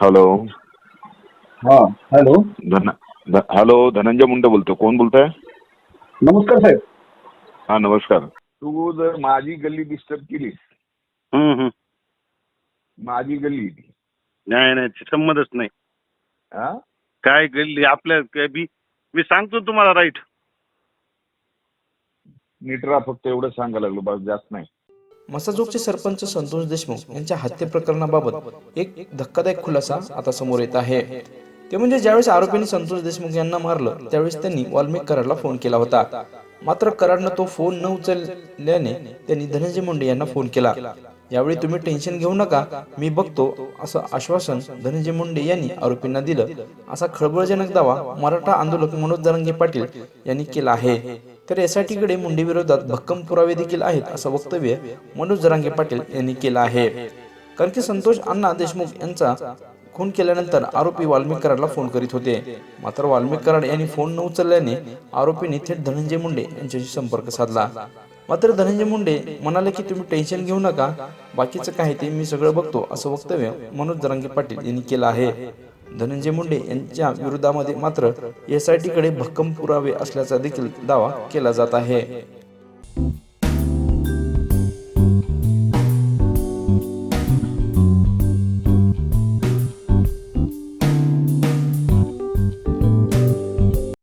Hello हा hello धन ध- हॅलो धनंजय मुंडे बोलतो कोण बोलताय? नमस्कार साहेब. हा नमस्कार. तू जर माझी गल्ली डिस्टर्ब केलीस. हम्म, हम्म. माझी गल्ली. नाही नाही ते संबंधच नाही. हा? काय गल्ली? आपल्या काय बी? मी सांगतो तुम्हाला राईट नीटरा फक्त एवढं सांगायला लागलो बस जास्त नाही. मसाजोगचे सरपंच संतोष देशमुख यांच्या हत्ये प्रकरणाबाबत एक धक्कादायक खुलासा आता समोर येत आहे. ते म्हणजे ज्यावेळेस आरोपींनी संतोष देशमुख यांना मारलं त्यावेळेस त्यांनी वाल्मिक कराडला फोन केला होता. मात्र कराडनं तो फोन न उचलल्याने त्यांनी धनंजय मुंडे यांना फोन केला. यावेळी तुम्ही टेन्शन घेऊ नका. मी बघतो असं आश्वासन धनंजय मुंडे यांनी आरोपींना दिलं. असा खळबळजनक दावा मराठा आंदोलक मनोज जरांगे पाटील यांनी केला आहे. तर एसआयटी कडे मुंडे विरोधात भक्कम पुरावे देखील आहेत असं वक्तव्य मनोज जरांगे पाटील यांनी केलं आहे. कारण की संतोष अण्णा देशमुख यांचा खून केल्यानंतर आरोपी वाल्मिक कराडला फोन करीत होते. मात्र वाल्मिक कराड यांनी फोन न उचलल्याने आरोपींनी थेट धनंजय मुंडे यांच्याशी संपर्क साधला. मात्र धनंजय मुंडे म्हणाले की तुम्ही टेन्शन घेऊ नका. बाकीचं काय ते मी सगळं बघतो असं वक्तव्य मनोज जरांगे पाटील यांनी केलं आहे. धनंजय मुंडे यांच्या विरोधामध्ये मात्र एस आयकडे भक्कम पुरावे असल्याचा देखील दावा केला जात आहे.